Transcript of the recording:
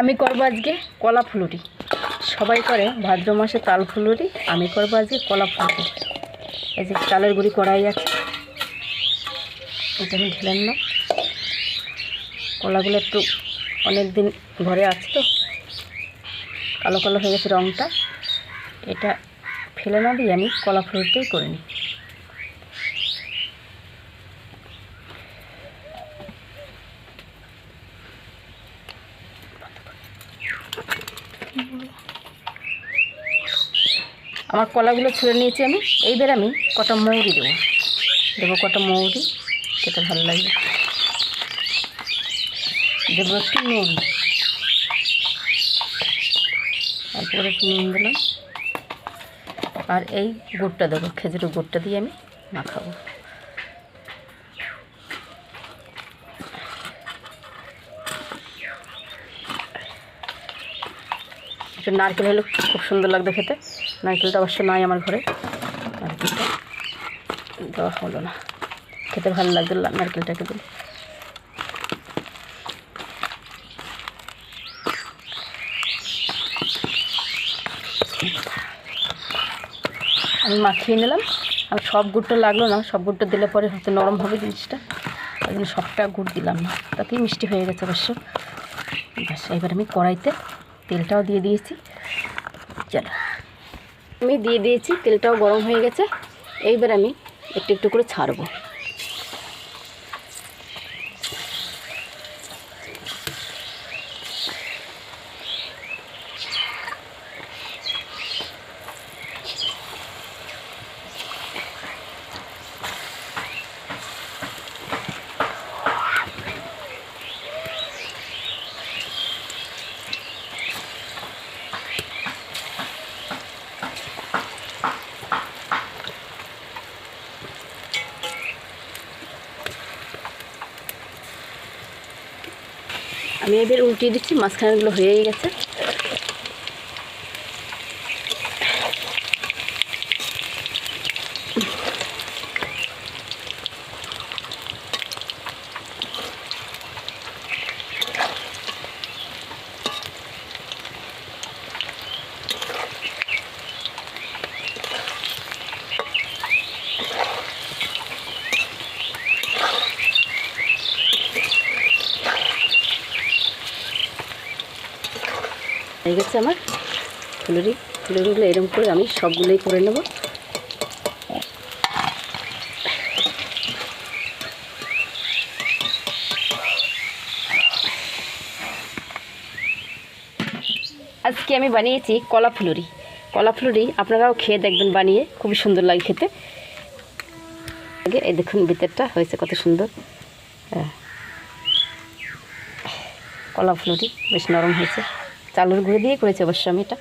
আমি করব আজকে কলা ফুলুরি। সবাই করে ভাদ্র মাসে তাল ফুলুরি, আমি করব আজকে কলা ফুলুরি। এই যে চালের গুঁড়ি কড়াই আছে। এটা আমি ঢেলেন না কলাগুলো একটু অনেক দিন ঘরে আছে তো। কালো কালো হয়ে গেছে রঙটা এটা ফেলে না দিয়ে আমি কলা ফুলুরিটাই করে নিই। আমার কলাগুলো ছুঁড়ে নিয়েছি আমি। এইবার আমি কটা মৌরি দেবো। দেবো কটা মৌরি, খেতে ভালো লাগবে। দেবো একটু নুন। তারপরে একটু নুন দিলাম। আর এই গুড়টা দেবো, খেজুরের গুড়টা দিয়ে আমি মাখাবো। একটু নারকেল হলে খুব সুন্দর লাগতো খেতে। নারকেলটা অবশ্য নাই আমার ঘরে। নারকেলটা দেওয়া হলো না। খেতে ভালো লাগবে লা- নারকেলটাকে দিলে। আমি মাখিয়ে নিলাম। আর সব গুড়টা লাগল না। সব গুড়টা দিলে পরে হয়তো নরম হবে জিনিসটা। ওই জন্য সবটা গুড় দিলাম না। তাতেই মিষ্টি হয়ে গেছে অবশ্য। ব্যাস, এবার আমি কড়াইতে তেলটাও দিয়ে দিয়েছি। চলো। আমি দিয়ে দিয়েছি, তেলটাও গরম হয়ে গেছে। এইবার আমি একটু একটু করে ছাড়বো। আমি এবার উল্টিয়ে দিচ্ছি মাঝখানেগুলো হয়েই গেছে। হয়ে গেছে আমার। ফুলুরি, ফুলুরিগুলো এরকম করে আমি সবগুলোই করে নেব। আজকে আমি বানিয়েছি কলা ফুলুরি। কলা ফুলুরি আপনারাও খেয়ে দেখবেন বানিয়ে, খুবই সুন্দর লাগে খেতে। আগে এই দেখুন ভিতরটা হয়েছে কত সুন্দর। হ্যাঁ কলা ফুলুরি বেশ নরম হয়েছে। চালের গুঁড়ো দিয়ে করেছি অবশ্য আমি এটা।